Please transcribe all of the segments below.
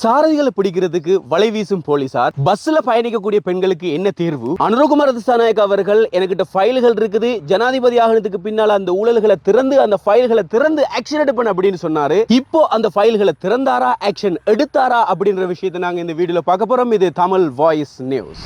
சாரதிகளை பிடிக்கிறதுக்கு வலை வீசும் போலீசார் பஸ்ல பயணிக்கக்கூடிய பெண்களுக்கு என்ன தீர்வு? அனுரகுமார் திசாநாயக் அவர்கள் என்கிட்ட ஃபைல்கள் இருக்குது. ஜனாதிபதி ஆகினதுக்கு பின்னால அந்த ஊழல்களை திறந்து அந்த ஃபைல்களை திறந்து ஆக்ஷன் எடுப்பேன் அப்படின்னு சொன்னாரு. இப்போ அந்த ஃபைல்களை திறந்தாரா ஆக்ஷன் எடுத்தாரா அப்படின்ற விஷயத்தை நாங்க இந்த வீடியோல பார்க்க போறோம். இது தமிழ் வாய்ஸ் நியூஸ்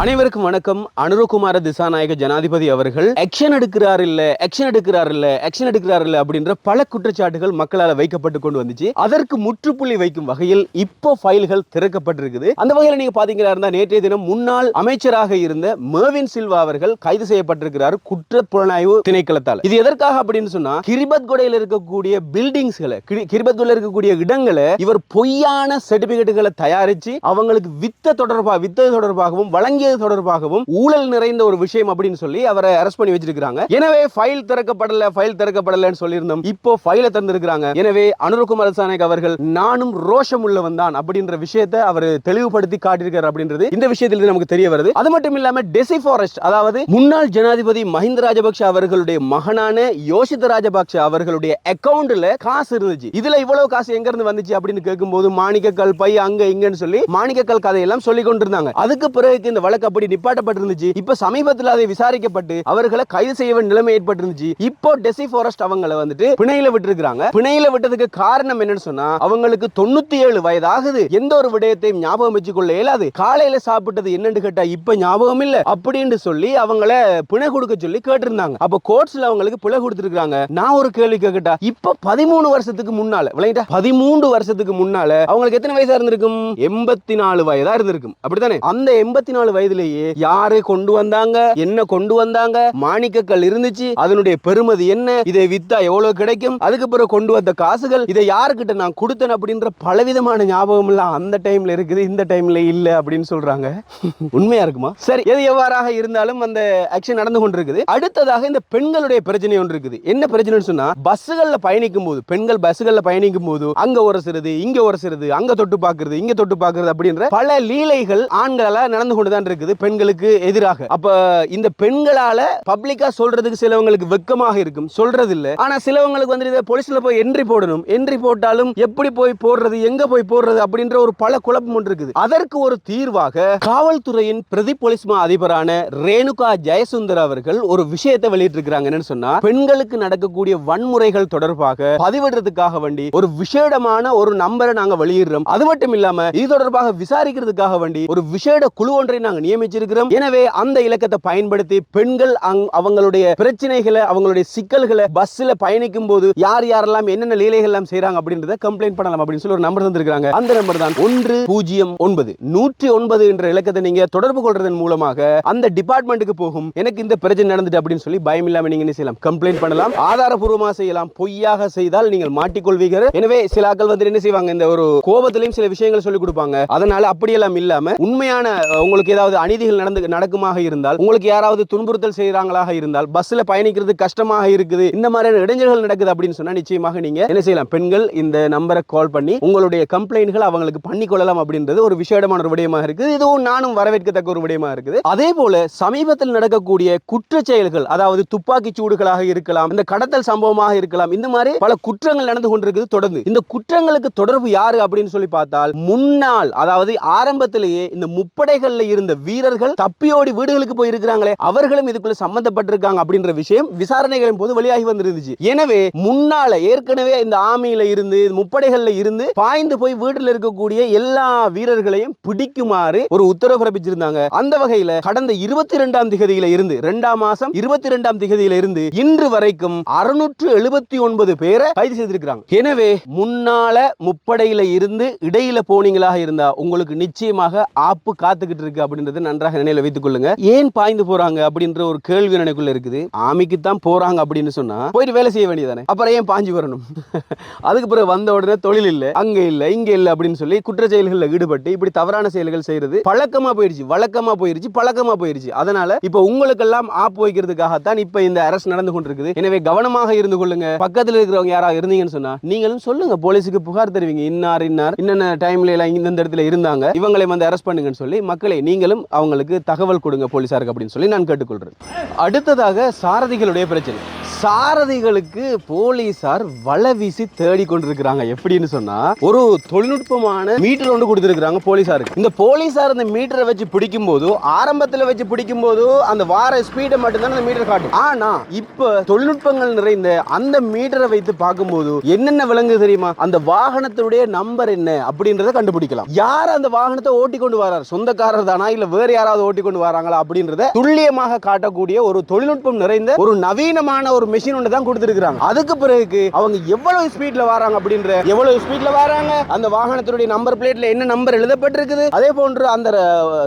அனைவருக்கும் வணக்கம். அனுரகுமார திசாநாயக ஜனாதிபதி அவர்கள் ஆக்ஷன் எடுக்கிறார் இல்ல ஆக்ஷன் எடுக்கிறார் இல்ல ஆக்ஷன் எடுக்கிறார் இல்ல அப்படின்ற பல குற்றச்சாட்டுகள் மக்களால் வைக்கப்பட்டு கொண்டு வந்துச்சு. அதற்கு முற்றுப்புள்ளி வைக்கும் வகையில் இப்போ ஃபைல்கள் திறக்கப்பட்டிருக்குது. அந்த வகையில் நீங்க பாத்தீங்களா இருந்தா நேற்றைய தினம் முன்னாள் அமைச்சராக இருந்த மேவின் சில்வா அவர்கள் கைது செய்யப்பட்டிருக்கிறார் குற்ற புலனாய்வு திணைக்களத்தால். இது எதற்காக அப்படின்னு சொன்னா கிரிபத் கொடையில் இருக்கக்கூடிய பில்டிங்ஸ்களை கிரிபத் இருக்கக்கூடிய இடங்களை இவர் பொய்யான சர்டிபிகேட்டுகளை தயாரிச்சு அவங்களுக்கு வித்த தொடர்பாக வித்த தொடர்பாகவும் வழங்கிய வழங்கியது தொடர்பாகவும் ஊழல் நிறைந்த ஒரு விஷயம் அப்படின்னு சொல்லி அவரை அரெஸ்ட் பண்ணி வச்சிருக்காங்க எனவே ஃபைல் திறக்கப்படல ஃபைல் திறக்கப்படலன்னு சொல்லியிருந்தோம். இப்போ ஃபைலை திறந்திருக்கிறாங்க எனவே அனுரகுமார் சானக் அவர்கள் நானும் ரோஷம் உள்ளவன் தான் அப்படின்ற விஷயத்தை அவர் தெளிவுபடுத்தி காட்டியிருக்காரு அப்படின்றது இந்த விஷயத்தில் நமக்கு தெரிய வருது. அது மட்டும் இல்லாம டெசி ஃபாரஸ்ட் அதாவது முன்னாள் ஜனாதிபதி மஹிந்த ராஜபக்ஷ அவர்களுடைய மகனான யோசித ராஜபக்ஷ அவர்களுடைய அக்கவுண்ட்ல காசு இருந்துச்சு. இதுல இவ்வளவு காசு எங்க இருந்து வந்துச்சு அப்படின்னு கேட்கும்போது மாணிக்கக்கல் பை அங்க இங்கன்னு சொல்லி மாணிக்கக்கல் கதையெல்லாம் சொல்லி கொண்டிருந்தாங்க. அதுக்கு பிறகு இந்த வழக்கு அப்படி நிப்பாட்டப்பட்டிருந்துச்சு. இப்ப சமீபத்தில் அதை விசாரிக்கப்பட்டு அவர்களை கைது செய்ய வேண்டிய நிலைமை ஏற்பட்டிருந்துச்சு. இப்போ டெசி ஃபாரஸ்ட் அவங்களை வந்துட்டு பிணையில விட்டுருக்காங்க பிணையில விட்டதுக்கு காரணம் என்னன்னு சொன்னா அவங்களுக்கு தொண்ணூத்தி ஏழு வயதாகுது. எந்த ஒரு விடயத்தையும் ஞாபகம் வச்சுக்கொள்ள இயலாது. காலையில சாப்பிட்டது என்னன்னு கேட்டா இப்ப ஞாபகம் இல்ல அப்படின்னு சொல்லி அவங்கள பிணை கொடுக்க சொல்லி கேட்டிருந்தாங்க. அப்ப கோர்ட்ஸ்ல அவங்களுக்கு பிழை கொடுத்துருக்காங்க நான் ஒரு கேள்வி கேட்கட்டா இப்ப பதிமூணு வருஷத்துக்கு முன்னால விளையாட்டா பதிமூன்று வருஷத்துக்கு முன்னால அவங்களுக்கு எத்தனை வயசா இருந்திருக்கும்? எண்பத்தி நாலு வயதா இருந்திருக்கும். அப்படித்தானே? அந்த எண்பத்தி நாலு வயதுலயே யாரு கொண்டு வந்தாங்க? என்ன கொண்டு வந்தாங்க? மாணிக்கக்கல் இருந்துச்சு. அதனுடைய பெருமதி என்ன? இதை வித்தா எவ்வளவு கிடைக்கும்? அதுக்கு பிறகு கொண்டு வந்த காசுகள் இதை யாருக்கிட்ட நான் கொடுத்தேன் அப்படின்ற பலவிதமான ஞாபகம் எல்லாம் அந்த டைம்ல இருக்குது இந்த டைம்ல இல்ல அப்படின்னு சொல்றாங்க. உண்மையா இருக்குமா? சரி எது எவ்வாறாக இருந்தாலும் அந்த ஆக்ஷன் நடந்து கொண்டிருக்குது. அடுத்ததாக இந்த பெண்களுடைய பிரச்சனை ஒன்று இருக்குது. என்ன பிரச்சனைன்னு சொன்னா பஸ்ஸுகள்ல பயணிக்கும் போது பெண்கள் பஸ்ஸுகள்ல பயணிக்கும் போது அங்க உரசுறது இங்க உரசுறது அங்க தொட்டு பாக்குறது இங்க தொட்டு பாக்குறது அப்படின்ற பல லீலைகள் ஆண்களால நடந்து கொண்டுதான் இருக்குது பெண்களுக்கு எதிராக. அப்ப இந்த பெண்களால பப்ளிக்கா சொல்றதுக்கு சிலவங்களுக்கு வெக்கமாக இருக்கும். சொல்றது இல்ல ஆனா சிலவங்களுக்கு வந்து இதை போலீஸ்ல போய் என்ட்ரி போடணும். என்ட்ரி போட்டாலும் எப்படி போய் போடுறது எங்க போய் போடுறது அப்படின்ற ஒரு பல குழப்பம் ஒன்று இருக்குது. அதற்கு ஒரு தீர்வாக காவல்துறையின் பிரதி போலீஸ் மா அதிபரான ரேணுகா ஜெயசுந்தர் அவர்கள் ஒரு விஷயத்தை வெளியிட்டிருக்கிறாங்க. என்னன்னு சொன்னா பெண்களுக்கு நடக்கக்கூடிய வன்முறைகள் தொடர்பாக பதிவிடுறதுக்காக வேண்டி ஒரு விசேடமான ஒரு நம்பரை நாங்க வெளியிடுறோம். அது மட்டும் இல்லாம இது தொடர்பாக விசாரிக்கிறதுக்காக வேண்டி ஒரு விசேட குழு ஒன்றை நாங்க நாங்கள் நியமிச்சிருக்கிறோம். எனவே அந்த இலக்கத்தை பயன்படுத்தி பெண்கள் அவங்களுடைய பிரச்சனைகளை அவங்களுடைய சிக்கல்களை பஸ்ல பயணிக்கும் போது யார் யாரெல்லாம் என்னென்ன லீலைகள் எல்லாம் செய்யறாங்க அப்படின்றத கம்ப்ளைண்ட் பண்ணலாம் அப்படின்னு சொல்லி ஒரு நம்பர் தந்திருக்காங்க அந்த நம்பர் தான் ஒன்று பூஜ்ஜியம் ஒன்பது. நூற்றி ஒன்பது என்ற இலக்கத்தை நீங்க தொடர்பு கொள்றதன் மூலமாக அந்த டிபார்ட்மெண்ட்டுக்கு போகும். எனக்கு இந்த பிரச்சனை நடந்துட்டு அப்படின்னு சொல்லி பயம் இல்லாம நீங்க என்ன செய்யலாம்? கம்ப்ளைண்ட் பண்ணலாம். ஆதாரபூர்வமா செய்யலாம். பொய்யாக செய்தால் நீங்கள் மாட்டிக்கொள்வீர்கள். எனவே சில ஆக்கள் வந்து என்ன செய்வாங்க? இந்த ஒரு கோபத்திலையும் சில விஷயங்கள் சொல்லி கொடுப்பாங்க. அதனால அப்படியெல்லாம் இல்லாம உண்மையான உங்களுக்கு ஏதாவது அநீதிகள் நடந்து நடக்குமாக இருந்தால் உங்களுக்கு யாராவது துன்புறுத்தல் செய்கிறாங்களாக இருந்தால் பஸ்ல பயணிக்கிறது கஷ்டமாக இருக்குது இந்த மாதிரியான இடைஞ்சல்கள் நடக்குது அப்படின்னு சொன்னா நிச்சயமாக நீங்க என்ன செய்யலாம்? பெண்கள் இந்த நம்பரை கால் பண்ணி உங்களுடைய கம்ப்ளைண்ட்கள் அவங்களுக்கு பண்ணி கொள்ளலாம் அப்படின்றது ஒரு விசேடமான ஒரு விடயமாக இருக்குது. இதுவும் நானும் வரவேற்கத்தக்க ஒரு விடயமா இருக்குது. அதே போல சமீபத்தில் நடக்கக்கூடிய குற்ற செயல்கள் அதாவது துப்பாக்கி சூடுகளாக இருக்கலாம் இந்த கடத்தல் சம்பவமாக இருக்கலாம் இந்த மாதிரி பல குற்றங்கள் நடந்து கொண்டிருக்குது தொடர்ந்து. இந்த குற்றங்களுக்கு தொடர்பு யாரு அப்படின்னு சொல்லி பார்த்தால் முன்னாள் அதாவது ஆரம்பத்திலேயே இந்த முப்படைகள்ல இருந்த வீரர்கள் தப்பியோடி வீடுகளுக்கு போயிருக்கிறாங்களே அவர்களும் இதுக்குள்ள சம்பந்தப்பட்டிருக்காங்க அப்படின்ற விஷயம் விசாரணைகளின் போது வெளியாகி வந்திருந்துச்சு. எனவே முன்னால ஏற்கனவே இந்த ஆமியில இருந்து முப்படைகள்ல இருந்து பாய்ந்து போய் வீட்டில் இருக்கக்கூடிய எல்லா வீரர்களையும் பிடிக்குமாறு ஒரு உத்தரவு பிறப்பிச்சிருந்தாங்க. அந்த வகையில கடந்த இருபத்தி இரண்டாம் திகதியில இருந்து இரண்டாம் மாசம் இருபத்தி இரண்டாம் திகதியில இருந்து இன்று வரைக்கும் அறுநூற்று எழுபத்தி ஒன்பது பேரை கைது செய்திருக்கிறாங்க. எனவே முன்னால முப்படையில இருந்து இடையில போனீங்களாக இருந்தா உங்களுக்கு நிச்சயமாக ஆப்பு காத்துக்கிட்டு இருக்கு அப்படின்றது நன்றாக நினைவில் வைத்துக் கொள்ளுங்க ஏன் பாய்ந்து போறாங்க அப்படின்ற ஒரு கேள்வி எனக்குள்ள இருக்குது. ஆமிக்கு தான் போறாங்க அப்படின்னு சொன்னா போயிட்டு வேலை செய்ய வேண்டியதானே அப்புறம் ஏன் பாஞ்சு வரணும்? அதுக்கு பிறகு வந்த உடனே தொழில் இல்ல அங்க இல்ல இங்க இல்ல அப்படின்னு சொல்லி குற்ற செயல்களில் ஈடுபட்டு இப்படி தவறான செயல்கள் செய்யறது பழக்கமா போயிருச்சு வழக்கமா போயிருச்சு பழக்கமா போயிருச்சு. அதனால இப்ப உங்களுக்கெல்லாம் ஆப் வைக்கிறதுக்காகத்தான் இப்ப இந்த அரசு நடந்து கொண்டிருக்குது. எனவே கவனமாக இருந்து கொள்ளுங்க. பக்கத்துல இருக்கிறவங்க யாராவது இருந்தீங்கன்னு சொன்னா நீங்களும் சொல்லுங்க. போலீஸுக்கு புகார் தருவீங்க. இன்னார் இன்னார் இன்னென்ன டைம்ல எல்லாம் இந்த இடத்துல இருந்தாங்க இவங்களை வந்து அரெஸ்ட் பண்ணுங்கன்னு சொல்லி மக்களை நீங்களும் அவங்களுக்கு தகவல் கொடுங்க போலீஸாருக்கு அப்படின்னு சொல்லி நான் கேட்டுக்கொள்றேன். அடுத்ததாக சாரதிகளுடைய பிரச்சனை. சாரதிகளுக்கு போலீசார் வலை வீசி தேடி கொண்டிருக்கிறாங்க. எப்படின்னு சொன்னா ஒரு தொழில்நுட்பமான மீட்டர் ஒன்று கொடுத்திருக்கிறாங்க போலீசாருக்கு. இந்த போலீசார் இந்த மீட்டரை வச்சு பிடிக்கும் போது ஆரம்பத்துல வச்சு பிடிக்கும் போது அந்த வார ஸ்பீடை மட்டும்தான் அந்த மீட்டர் காட்டும். ஆனா இப்ப தொழில்நுட்பங்கள் நிறைந்த அந்த மீட்டரை வைத்து பார்க்கும்போது என்னென்ன விலங்கு தெரியுமா? அந்த வாகனத்துடைய நம்பர் என்ன? அப்படின்றத கண்டுபிடிக்கலாம். யார் அந்த வாகனத்தை ஓட்டி கொண்டு வரார்? சொந்தக்காரர் தானா? இல்ல வேற யாராவது ஓட்டி கொண்டு வராங்களா? அப்படின்றத துல்லியமாக காட்டக்கூடிய ஒரு தொழில்நுட்பம் நிறைந்த ஒரு நவீனமான ஒரு மெஷின் ஒன்று தான் கொடுத்திருக்காங்க அதுக்கு பிறகு அவங்க எவ்வளவு ஸ்பீட்ல வராங்க அப்படின்ற எவ்வளவு ஸ்பீட்ல வராங்க? அந்த வாகனத்தினுடைய நம்பர் பிளேட்ல என்ன நம்பர் எழுதப்பட்டிருக்குது? அதே போன்று அந்த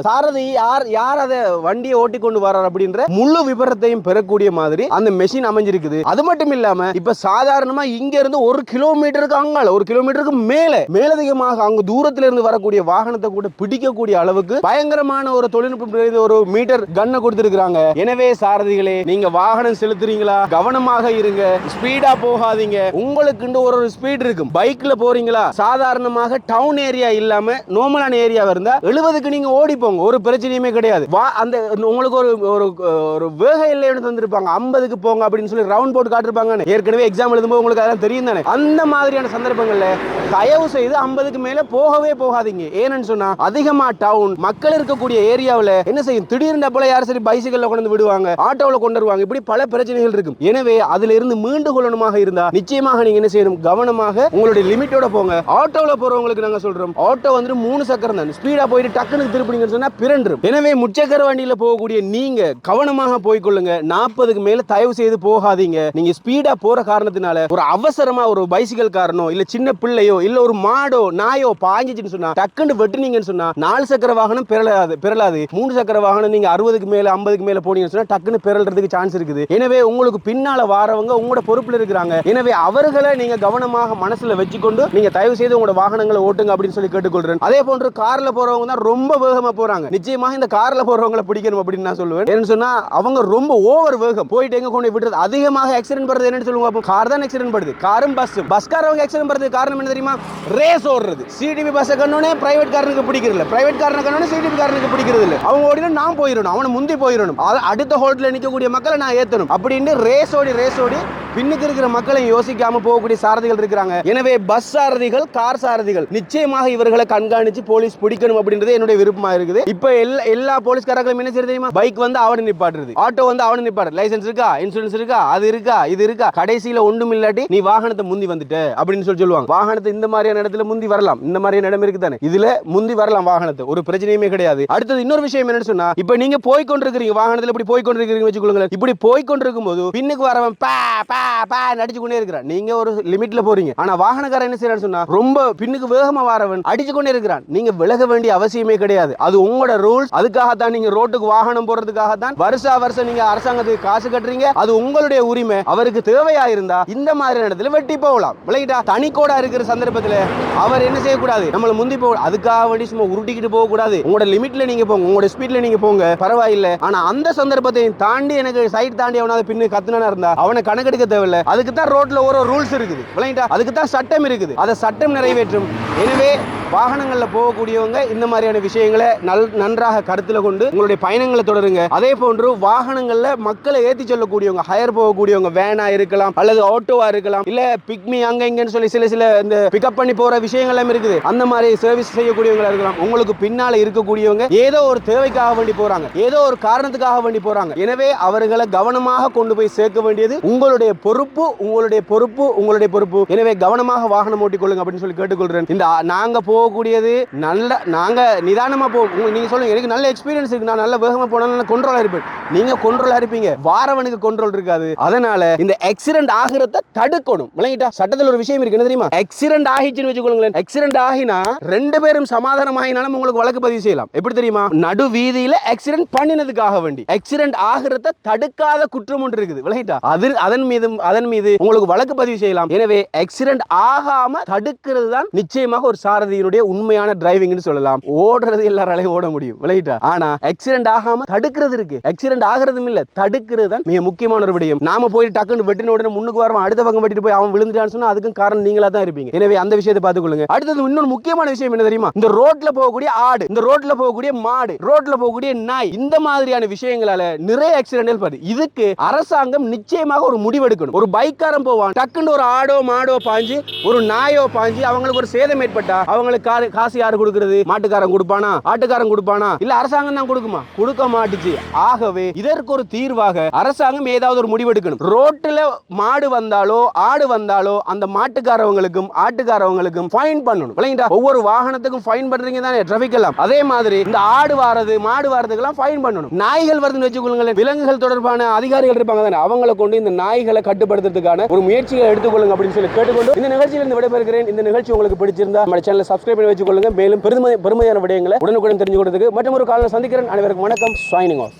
சாரதி யார் யார் அதை வண்டியை ஓட்டி கொண்டு வரார் அப்படின்ற முழு விபரத்தையும் பெறக்கூடிய மாதிரி அந்த மெஷின் அமைஞ்சிருக்குது. அது மட்டும் இல்லாம இப்ப சாதாரணமா இங்க இருந்து ஒரு கிலோமீட்டருக்கு அங்கால ஒரு கிலோமீட்டருக்கு மேல மேலதிகமாக அங்க தூரத்துல இருந்து வரக்கூடிய வாகனத்தை கூட பிடிக்கக்கூடிய அளவுக்கு பயங்கரமான ஒரு தொழில்நுட்பம் ஒரு மீட்டர் கண்ணை கொடுத்திருக்கிறாங்க. எனவே சாரதிகளே நீங்க வாகனம் செலுத்துறீங்களா? கவனம் கவனமாக இருங்க. ஸ்பீடா போகாதீங்க. உங்களுக்கு ஒரு ஒரு ஸ்பீட் இருக்கும். பைக்ல போறீங்களா? சாதாரணமாக டவுன் ஏரியா இல்லாம நோமலான ஏரியா இருந்தா எழுபதுக்கு நீங்க ஓடி போங்க. ஒரு பிரச்சனையுமே கிடையாது. வா அந்த உங்களுக்கு ஒரு ஒரு ஒரு வேக எல்லைன்னு தந்திருப்பாங்க. ஐம்பதுக்கு போங்க அப்படின்னு சொல்லி ரவுண்ட் போட்டு காட்டிருப்பாங்க ஏற்கனவே எக்ஸாம் எழுதும்போது உங்களுக்கு அதெல்லாம் தெரியும் தானே? அந்த மாதிரியான சந்தர்ப்பங்கள்ல தயவு செய்து ஐம்பதுக்கு மேல போகவே போகாதீங்க. ஏன்னு சொன்னா அதிகமா டவுன் மக்கள் இருக்கக்கூடிய ஏரியாவில் என்ன செய்யும்? திடீர்னு போல யாரும் சரி பைசிக்கல்ல கொண்டு விடுவாங்க ஆட்டோவில் கொண்டு வருவாங்க. இப்படி பல பிரச்சனைகள் இருக்கும். எனவே அதுல இருந்து மீண்டு கொள்ளணுமாக இருந்தா நிச்சயமாக நீங்க என்ன செய்யணும்? கவனமாக உங்களுடைய லிமிட்டோட போங்க. ஆட்டோல போறவங்களுக்கு நாங்க சொல்றோம். ஆட்டோ வந்து மூணு சக்கரம் தான். ஸ்பீடா போயிட்டு டக்குனு திருப்பினீங்கன்னு சொன்னா பிறன்றும். எனவே முச்சக்கர வண்டியில போகக்கூடிய நீங்க கவனமாக போய்க்கொள்ளுங்க நாற்பதுக்கு மேல தயவு செய்து போகாதீங்க. நீங்க ஸ்பீடா போற காரணத்தினால ஒரு அவசரமா ஒரு பைசிக்கல் காரணம் இல்ல சின்ன பிள்ளையோ இல்ல ஒரு மாடோ நாயோ பாஞ்சிச்சுன்னு சொன்னா டக்குன்னு வெட்டுனீங்கன்னு சொன்னா நாலு சக்கர வாகனம் பிறலாது பிறலாது. மூணு சக்கர வாகனம் நீங்க அறுபதுக்கு மேல ஐம்பதுக்கு மேல போனீங்கன்னு சொன்னா டக்குன்னு பிறல்றதுக்கு சான்ஸ் இருக்குது. எனவே உங்களுக்கு பின்னால வாரவங்க உங்களோட பொறுப்புல இருக்கிறாங்க. எனவே அவர்களை நீங்க கவனமாக மனசுல வச்சுக்கொண்டு நீங்க தயவு செய்து உங்களோட வாகனங்களை ஓட்டுங்க அப்படின்னு சொல்லி கேட்டுக்கொள்றேன். அதே போன்று கார்ல போறவங்க தான் ரொம்ப வேகமா போறாங்க. நிச்சயமாக இந்த கார்ல போறவங்களை பிடிக்கணும் அப்படின்னு நான் சொல்லுவேன். ஏன்னு சொன்னா அவங்க ரொம்ப ஓவர் வேகம். போயிட்டு எங்க கொண்டு விடுறது? அதிகமாக ஆக்சிடென்ட் படுறது என்னன்னு சொல்லுவாங்க கார் தான் ஆக்சிடென்ட் படுது. காரும் பஸ் பஸ் காரவங்க ஆக்சிடென்ட் படுறது காரணம் என்ன தெரியுமா? ரேஸ் ஓடுறது. சிடிபி பஸ் கண்ணோனே பிரைவேட் காரனுக்கு பிடிக்கிறது இல்ல. பிரைவேட் காரனுக்கு கண்ணோனே சிடிபி காரனுக்கு பிடிக்கிறது இல்ல. அவங்க ஓடினா நான் போயிடணும். அவனை முந்தி போயிடணும். அடுத்த ஹோட்டல்ல நிற்கக்கூடிய மக்களை நான் ஏத்தணும். அப்படின்னு ரேஸ் ஓடி ரேஸ் ஓடி பின்னுக்கு இருக்கிற மக்களை யோசிக்காம போகக்கூடிய சாரதிகள் இருக்கிறாங்க. எனவே பஸ் சாரதிகள் கார் சாரதிகள் நிச்சயமாக இவர்களை கண்காணிச்சு போலீஸ் பிடிக்கணும் அப்படின்றது என்னுடைய விருப்பமா இருக்குது. இப்ப எல்லா எல்லா போலீஸ்காரர்களும் என்ன செய்ய தெரியுமா பைக் வந்து அவனு நிப்பாட்டுறது. ஆட்டோ வந்து அவனு நிப்பாடு லைசென்ஸ் இருக்கா? இன்சூரன்ஸ் இருக்கா? அது இருக்கா? இது இருக்கா? கடைசியில ஒன்றும் இல்லாட்டி நீ வாகனத்தை முந்தி வந்துட்ட அப்படின்னு சொல்லி சொல்லுவாங்க. வாகனத்தை இந்த மாதிரியான இடத்துல முந்தி வரலாம். இந்த மாதிரியான இடம் இருக்கு தானே. இதுல முந்தி வரலாம் வாகனத்தை. ஒரு பிரச்சனையுமே கிடையாது. அடுத்தது இன்னொரு விஷயம் என்னன்னு சொன்னா இப்ப நீங்க போய் கொண்டிருக்கிறீங்க. வாகனத்தில் இப்படி போய் கொண்டிருக்கிறீங்க வச்சுக்கொள்ளுங்களேன் இப்படி போய் கொண்டிருக்கும் போது பின்னுக்கு வரவன் பா பா பா அடிச்சு கொண்டே இருக்கிறான். நீங்க ஒரு லிமிட்ல போறீங்க. ஆனா வாகனக்காரன் என்ன செய்யறான்னு சொன்னா ரொம்ப பின்னுக்கு வேகமா வரவன் அடிச்சு கொண்டே இருக்கிறான். நீங்க விலக வேண்டிய அவசியமே கிடையாது. அது உங்களோட ரூல்ஸ் அதுக்காகத்தான் நீங்க ரோட்டுக்கு வாகனம் போறதுக்காக தான் வருஷா வருஷம் நீங்க அரசாங்கத்துக்கு காசு கட்டுறீங்க. அது உங்களுடைய உரிமை. அவருக்கு தேவையா இருந்தா இந்த மாதிரி இடத்துல வெட்டி போகலாம். விளங்கிட்டா தனிக்கோடா இருக்கிற சந்தர்ப்பத்துல அவர் என்ன செய்யக்கூடாது? நம்மள முந்தி போக அதுக்காக வேண்டி சும்மா உருட்டிக்கிட்டு போக கூடாது உங்களோட லிமிட்ல நீங்க போங்க. உங்களோட ஸ்பீட்ல நீங்க போங்க. பரவாயில்ல. ஆனா அந்த சந்தர்ப்பத்தை தாண்டி எனக்கு சைட் தாண்டி அவனாவது பின்னு கத்துனா இருந்தா அவனை கணக்கெடுக்க தேவையில்ல. அதுக்கு தான் ரோட்ல ஒரு ரூல்ஸ் இருக்குது. விளங்கிட்டா? அதுக்கு தான் சட்டம் இருக்குது. அதை சட்டம் நிறைவேற்றும். எனவே வாகனங்களில் போகக்கூடியவங்க இந்த மாதிரியான விஷயங்களை நல் நன்றாக கருத்தில் கொண்டு உங்களுடைய பயணங்களை தொடருங்க. அதே போன்று வாகனங்களில் மக்களை ஏற்றி செல்லக்கூடியவங்க ஹயர் போகக்கூடியவங்க வேனா இருக்கலாம் அல்லது ஆட்டோவா இருக்கலாம் இல்ல பிக்மி அங்க இங்கன்னு சொல்லி சில சில இந்த பிக்கப் பண்ணி போற விஷயங்கள் எல்லாம் இருக்குது. அந்த மாதிரி சர்வீஸ் செய்யக்கூடியவங்களா இருக்கலாம். உங்களுக்கு பின்னால இருக்கக்கூடியவங்க ஏதோ ஒரு தேவைக்காக வேண்டி போறாங்க. ஏதோ ஒரு காரணத்துக்காக வேண்டி போறாங்க. எனவே அவர்களை கவனமாக கொண்டு போய் சேர்க்க வேண்டியது உங்களுடைய பொறுப்பு உங்களுடைய பொறுப்பு உங்களுடைய பொறுப்பு. எனவே கவனமாக வாகனம் ஓட்டிக் கொள்ளுங்க அப்படின்னு சொல்லி கேட்டுக்கொள்றேன். இந்த நாங்கள் போ போகக்கூடியது. நல்ல நாங்க நிதானமா போ நீங்கள் நீங்க சொல்லுங்க எனக்கு நல்ல எக்ஸ்பீரியன்ஸ் இருக்கு. நான் நல்ல வேகமாக போனாலும் கொண்ட்ரோலா இருப்பேன். நீங்க கொண்ட்ரோலாக இருப்பீங்க. வாரவனுக்கு கொண்ட்ரோல் இருக்காது. அதனால இந்த ஆக்சிடென்ட் ஆகிறத தடுக்கணும். விளங்கிட்டா? சட்டத்தில் ஒரு விஷயம் இருக்கு. என்ன தெரியுமா? ஆக்சிடென்ட் ஆகிச்சுன்னு வச்சுக்கோங்களேன். ஆக்சிடென்ட் ஆகினா ரெண்டு பேரும் சமாதானம் ஆகினாலும் உங்களுக்கு வழக்கு பதிவு செய்யலாம். எப்படி தெரியுமா? நடு வீதியில ஆக்சிடென்ட் பண்ணினதுக்காக வேண்டி. ஆக்சிடென்ட் ஆகிறத தடுக்காத குற்றம் ஒன்று இருக்குது. விளங்கிட்டா? அது அதன் மீது அதன் மீது உங்களுக்கு வழக்கு பதிவு செய்யலாம். எனவே ஆக்சிடென்ட் ஆகாம தடுக்கிறது தான் நிச்சயமாக ஒரு சாரதியினுடைய டிரைவருடைய உண்மையான டிரைவிங்னு சொல்லலாம். ஓடுறது எல்லாராலையும் ஓட முடியும். விளையிட்டா? ஆனா ஆக்சிடென்ட் ஆகாம தடுக்கிறது இருக்கு. ஆக்சிடென்ட் ஆகிறதும் இல்ல தடுக்கிறது தான் மிக முக்கியமான ஒரு விடயம். நாம போய் டக்குன்னு வெட்டின உடனே முன்னுக்கு வரவன் அடுத்த பக்கம் வெட்டிட்டு போய் அவன் விழுந்துட்டான்னு சொன்னா அதுக்கும் காரணம் நீங்களா தான் இருப்பீங்க. எனவே அந்த விஷயத்தை பாத்துக்கொள்ளுங்க அடுத்தது இன்னொரு முக்கியமான விஷயம் என்ன தெரியுமா? இந்த ரோட்ல போகக்கூடிய ஆடு இந்த ரோட்ல போகக்கூடிய மாடு ரோட்ல போகக்கூடிய நாய் இந்த மாதிரியான விஷயங்களால நிறைய ஆக்சிடென்ட் வருது. இதுக்கு அரசாங்கம் நிச்சயமாக ஒரு முடிவெடுக்கணும். ஒரு பைக்காரன் போவான் டக்குன்னு ஒரு ஆடோ மாடோ பாஞ்சு ஒரு நாயோ பாஞ்சு அவங்களுக்கு ஒரு சேதம் ஏற்பட்டா அவங்களுக்கு கா- காசு யாரு கொடுக்கறது? மாட்டுக்காரன் கொடுப்பானா? ஆட்டுக்காரன் கொடுப்பானா? இல்ல அரசாங்கம் தான் கொடுக்குமா? கொடுக்க மாட்டுச்சு. ஆகவே இதற்கு ஒரு தீர்வாக அரசாங்கம் ஏதாவது ஒரு முடிவெடுக்கணும். ரோட்டுல மாடு வந்தாலோ ஆடு வந்தாலோ அந்த மாட்டுக்காரவங்களுக்கும் ஆட்டுக்காரவங்களுக்கும் ஃபைன் பண்ணணும். இல்லைங்களா ஒவ்வொரு வாகனத்துக்கும் ஃபைன் பண்றீங்க தானே? டிராபிக் எல்லாம். அதே மாதிரி இந்த ஆடு வாரது மாடு வாரதுக்கெல்லாம் ஃபைன் பண்ணணும். நாய்கள் வருதுன்னு வச்சுக்கொள்ளுங்களேன். விலங்குகள் தொடர்பான அதிகாரிகள் இருப்பாங்க தானே? அவங்களை கொண்டு இந்த நாய்களை கட்டுப்படுத்துறதுக்கான ஒரு முயற்சிகளை எடுத்துக்கொள்ளுங்க அப்படின்னு சொல்லி கேட்டுக்கொண்டு இந்த நிகழ்ச்சியில் இருந்து விடைபெறுகிறேன். இந்த நிகழ்ச்சி உங்களுக்கு பிடிச்சிருந்தா நம்ம சேனலை சப்ஸ்கிரைப் சப்ஸ்கிரைப் பண்ணி வச்சுக்கொள்ளுங்க. மேலும் பெருமை பெருமையான விடயங்களை உடனுக்குடன் தெரிஞ்சு கொடுத்துக்கு மற்றும் ஒரு காலையில் சந்திக்கிறேன். அனைவருக்கும் வணக்கம். Signing off